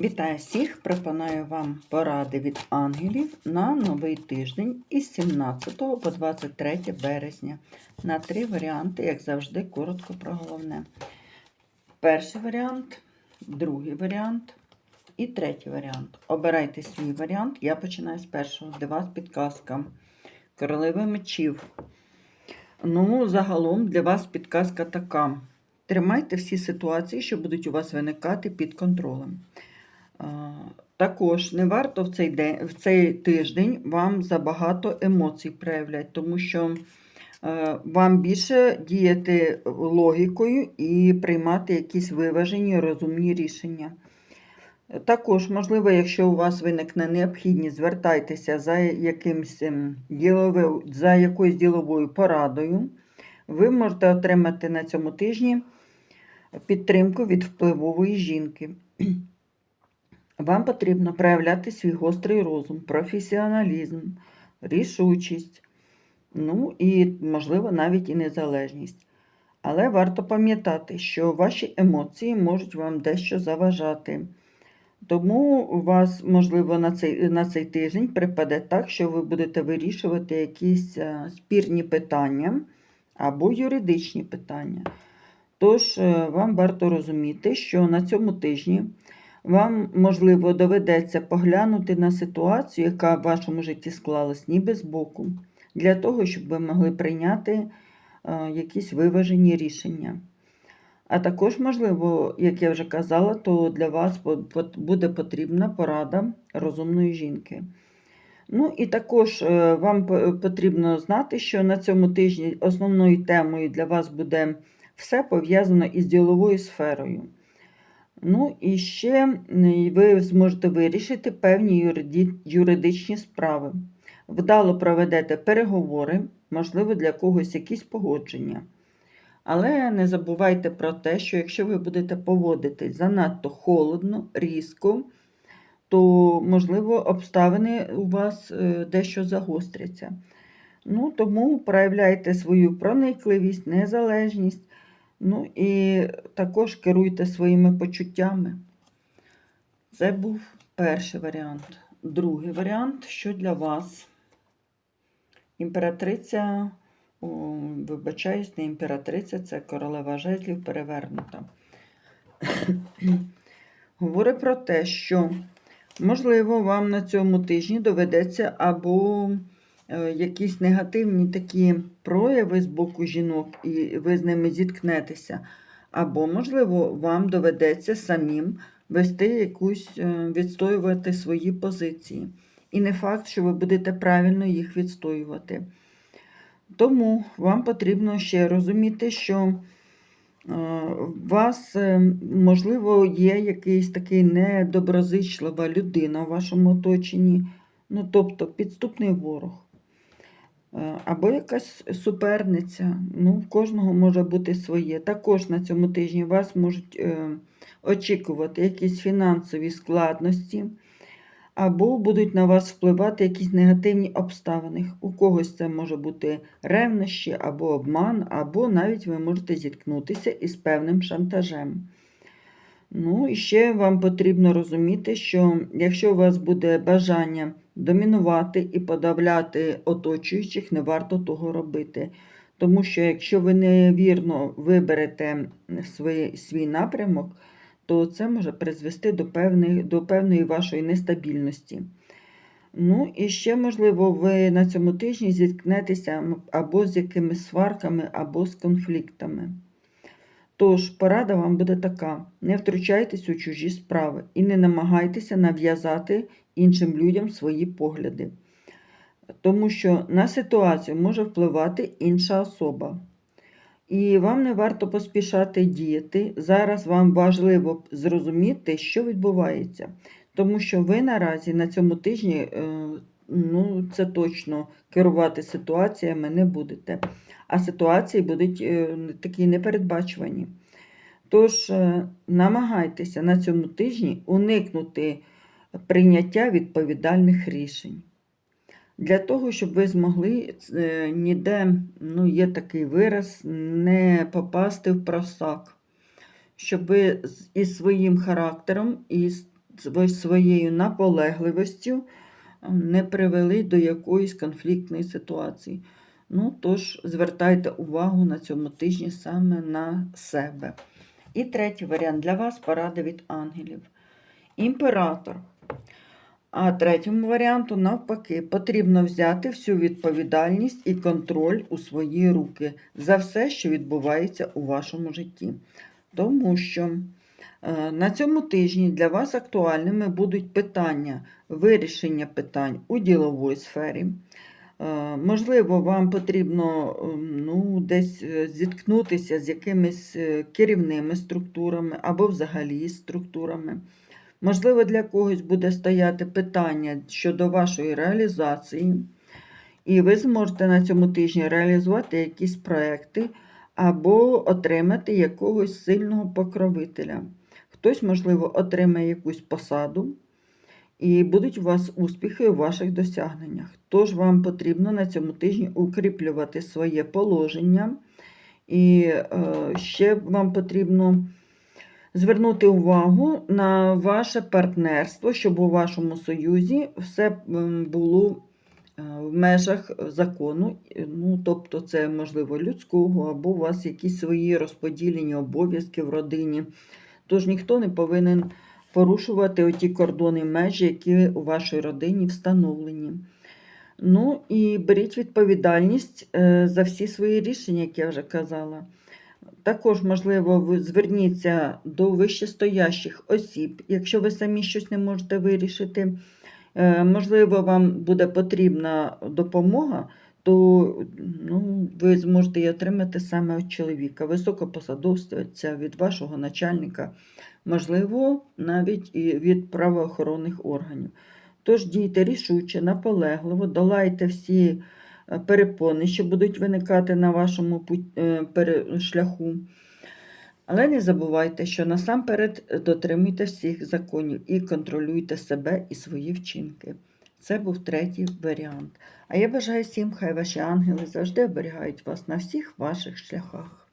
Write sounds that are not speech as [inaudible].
Вітаю всіх! Пропоную вам поради від ангелів на новий тиждень із 17 по 23 березня. На три варіанти, як завжди, коротко про головне. Перший варіант, другий варіант і третій варіант. Обирайте свій варіант. Я починаю з першого. Для вас підказка. Королева мечів. Ну, загалом для вас підказка така. Тримайте всі ситуації, що будуть у вас виникати під контролем. Також не варто в цей, день, в цей тиждень вам забагато емоцій проявляти, тому що е, вам більше діяти логікою і приймати якісь виважені, розумні рішення. Також, можливо, якщо у вас виникне необхідність, звертайтеся за, якимсь, ем, діловим, за якоюсь діловою порадою. Ви можете отримати на цьому тижні підтримку від впливової жінки. Вам потрібно проявляти свій гострий розум, професіоналізм, рішучість, ну і, можливо, навіть і незалежність. Але варто пам'ятати, що ваші емоції можуть вам дещо заважати. Тому у вас, можливо, на цей, на цей тиждень припаде так, що ви будете вирішувати якісь е, спірні питання або юридичні питання. Тож, е, вам варто розуміти, що на цьому тижні вам, можливо, доведеться поглянути на ситуацію, яка в вашому житті склалась, ніби збоку, для того, щоб ви могли прийняти е, якісь виважені рішення. А також, можливо, як я вже казала, то для вас буде потрібна порада розумної жінки. Ну і також е, вам потрібно знати, що на цьому тижні основною темою для вас буде все пов'язано із діловою сферою. Ну, і ще ви зможете вирішити певні юридичні справи. Вдало проведете переговори, можливо, для когось якісь погодження. Але не забувайте про те, що якщо ви будете поводитись занадто холодно, різко, то, можливо, обставини у вас е, дещо загостряться. Ну, Тому проявляйте свою проникливість, незалежність. Ну і також керуйте своїми почуттями. Це був перший варіант. Другий варіант, що для вас? Імператриця, о, вибачаюсь, не імператриця, це королева жезлів перевернута. [coughs] Говорить про те, що, можливо, вам на цьому тижні доведеться або якісь негативні такі прояви з боку жінок, і ви з ними зіткнетеся. Або, можливо, вам доведеться самим вести якусь, е, відстоювати свої позиції. І не факт, що ви будете правильно їх відстоювати. Тому вам потрібно ще розуміти, що у е, вас, можливо, є якийсь такий недоброзичлива людина в вашому оточенні, ну, тобто підступний ворог. Е, або якась суперниця. Ну, В кожного може бути своє. Також на цьому тижні вас можуть е, очікувати якісь фінансові складності, або будуть на вас впливати якісь негативні обставини. У когось це може бути ревнощі, або обман, або навіть ви можете зіткнутися із певним шантажем. Ну, і ще вам потрібно розуміти, що якщо у вас буде бажання домінувати і подавляти оточуючих, не варто того робити. Тому що якщо ви невірно виберете свій, свій напрямок, то це може призвести до певної, до певної вашої нестабільності. Ну, і ще, можливо, ви на цьому тижні зіткнетеся або з якимись сварками, або з конфліктами. Тож, порада вам буде така: не втручайтесь у чужі справи і не намагайтеся нав'язати іншим людям свої погляди. Тому що на ситуацію може впливати інша особа. І вам не варто поспішати діяти. Зараз вам важливо зрозуміти, що відбувається. Тому що ви наразі на цьому тижні, е, ну, це точно керувати ситуаціями не будете а ситуації будуть е, такі непередбачувані. Тож, е, намагайтеся на цьому тижні уникнути прийняття відповідальних рішень. Для того, щоб ви змогли е, ніде, ну, є такий вираз, не попасти в просак, щоб ви із своїм характером і своєю наполегливістю не привели до якоїсь конфліктної ситуації. Ну, тож звертайте увагу на цьому тижні саме на себе. І третій варіант для вас поради від ангелів. Імператор. А третьому варіанту, навпаки, потрібно взяти всю відповідальність і контроль у свої руки за все, що відбувається у вашому житті. Тому що на цьому тижні для вас актуальними будуть питання вирішення питань у діловій сфері. Е, Можливо, вам потрібно ем, ну, десь е, зіткнутися з якимись е, керівними структурами або взагалі структурами. Можливо, для когось буде стояти питання щодо вашої реалізації, і ви зможете на цьому тижні реалізувати якісь проекти або отримати якогось сильного покровителя. Хтось, можливо, отримає якусь посаду, і будуть у вас успіхи у ваших досягненнях. Тож вам потрібно на цьому тижні укріплювати своє положення, і е, ще вам потрібно звернути увагу на ваше партнерство, щоб у вашому союзі все було е, в межах закону, ну, тобто це можливо людського, або у вас якісь свої розподілені обов'язки в родині. Тож ніхто не повинен порушувати оті кордони межі, які у вашій родині встановлені. Ну і беріть відповідальність е, за всі свої рішення, як я вже казала. Також, можливо, ви зверніться до вищестоящих осіб, якщо ви самі щось не можете вирішити. Е, Можливо, вам буде потрібна допомога, то ну, ви зможете її отримати саме від чоловіка, високопосадовця, від вашого начальника, можливо, навіть і від правоохоронних органів. Тож дійте рішуче, наполегливо, долайте всі е, перепони, що будуть виникати на вашому е, шляху. Але не забувайте, що насамперед дотримуйте всіх законів і контролюйте себе і свої вчинки. Це був третій варіант. А я бажаю всім, хай ваші ангели завжди оберігають вас на всіх ваших шляхах.